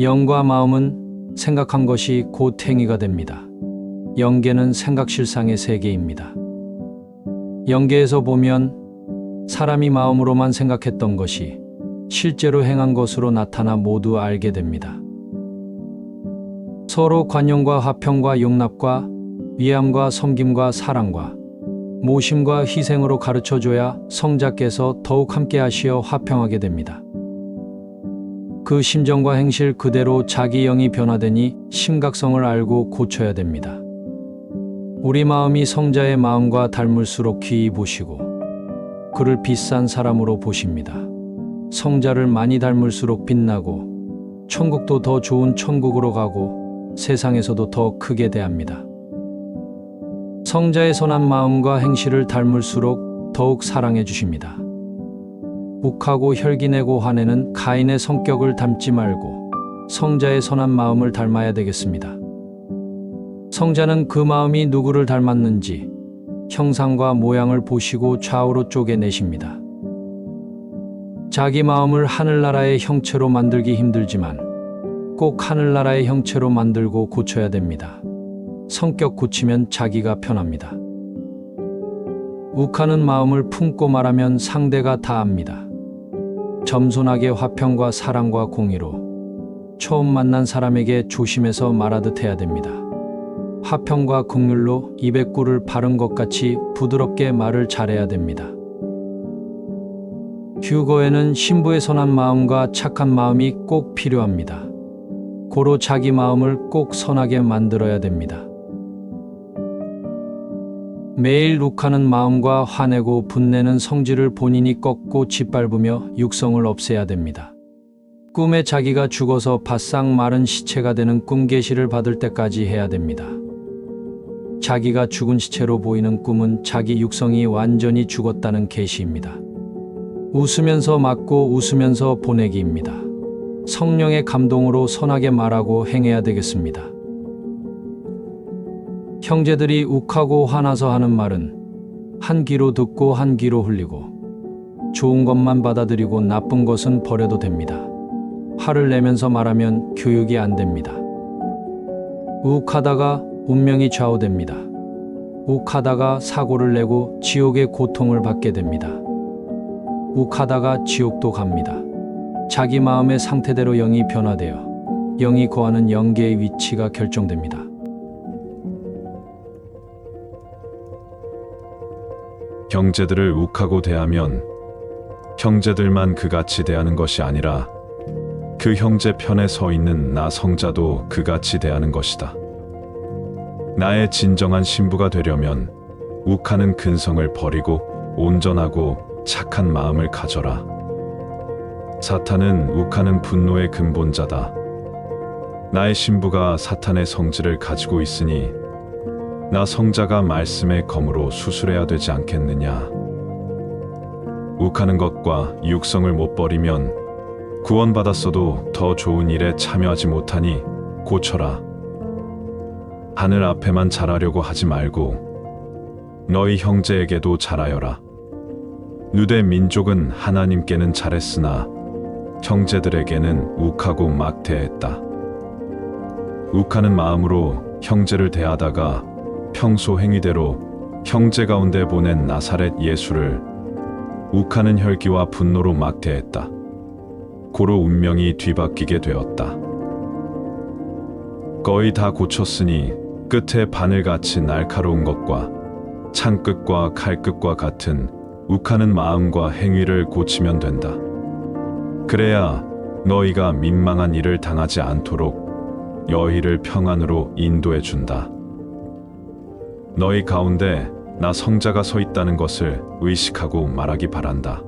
영과 마음은 생각한 것이 곧 행위가 됩니다. 영계는 생각실상의 세계입니다. 영계에서 보면 사람이 마음으로만 생각했던 것이 실제로 행한 것으로 나타나 모두 알게 됩니다. 서로 관용과 화평과 용납과 위함과 섬김과 사랑과 모심과 희생으로 가르쳐 줘야 성자께서 더욱 함께 하시어 화평하게 됩니다. 그 심정과 행실 그대로 자기 영이 변화되니 심각성을 알고 고쳐야 됩니다. 우리 마음이 성자의 마음과 닮을수록 귀히 보시고 그를 비싼 사람으로 보십니다. 성자를 많이 닮을수록 빛나고 천국도 더 좋은 천국으로 가고 세상에서도 더 크게 대합니다. 성자의 선한 마음과 행실을 닮을수록 더욱 사랑해 주십니다. 욱하고 혈기내고 화내는 가인의 성격을 닮지 말고 성자의 선한 마음을 닮아야 되겠습니다. 성자는 그 마음이 누구를 닮았는지 형상과 모양을 보시고 좌우로 쪼개내십니다. 자기 마음을 하늘나라의 형체로 만들기 힘들지만 꼭 하늘나라의 형체로 만들고 고쳐야 됩니다. 성격 고치면 자기가 편합니다. 욱하는 마음을 품고 말하면 상대가 다 압니다. 점손하게 화평과 사랑과 공의로 처음 만난 사람에게 조심해서 말하듯 해야 됩니다. 화평과 국률로 입에 꿀을 바른 것 같이 부드럽게 말을 잘해야 됩니다. 휴거에는 신부의 선한 마음과 착한 마음이 꼭 필요합니다. 고로 자기 마음을 꼭 선하게 만들어야 됩니다. 매일 욱하는 마음과 화내고 분내는 성질을 본인이 꺾고 짓밟으며 육성을 없애야 됩니다. 꿈에 자기가 죽어서 바싹 마른 시체가 되는 꿈 계시를 받을 때까지 해야 됩니다. 자기가 죽은 시체로 보이는 꿈은 자기 육성이 완전히 죽었다는 계시입니다. 웃으면서 맞고 웃으면서 보내기입니다. 성령의 감동으로 선하게 말하고 행해야 되겠습니다. 형제들이 욱하고 화나서 하는 말은 한 귀로 듣고 한 귀로 흘리고 좋은 것만 받아들이고 나쁜 것은 버려도 됩니다. 화를 내면서 말하면 교육이 안 됩니다. 욱하다가 운명이 좌우됩니다. 욱하다가 사고를 내고 지옥의 고통을 받게 됩니다. 욱하다가 지옥도 갑니다. 자기 마음의 상태대로 영이 변화되어 영이 거하는 영계의 위치가 결정됩니다. 형제들을 욱하고 대하면 형제들만 그같이 대하는 것이 아니라 그 형제 편에 서 있는 나 성자도 그같이 대하는 것이다. 나의 진정한 신부가 되려면 욱하는 근성을 버리고 온전하고 착한 마음을 가져라. 사탄은 욱하는 분노의 근본자다. 나의 신부가 사탄의 성질을 가지고 있으니 나 성자가 말씀의 검으로 수술해야 되지 않겠느냐. 욱하는 것과 육성을 못 버리면 구원받았어도 더 좋은 일에 참여하지 못하니 고쳐라. 하늘 앞에만 잘하려고 하지 말고 너희 형제에게도 잘하여라. 누대 민족은 하나님께는 잘했으나 형제들에게는 욱하고 막대했다. 욱하는 마음으로 형제를 대하다가 평소 행위대로 형제 가운데 보낸 나사렛 예수를 욱하는 혈기와 분노로 막대했다. 고로 운명이 뒤바뀌게 되었다. 거의 다 고쳤으니 끝에 바늘같이 날카로운 것과 창끝과 칼끝과 같은 욱하는 마음과 행위를 고치면 된다. 그래야 너희가 민망한 일을 당하지 않도록 여희를 평안으로 인도해 준다. 너희 가운데 나 성자가 서 있다는 것을 의식하고 말하기 바란다.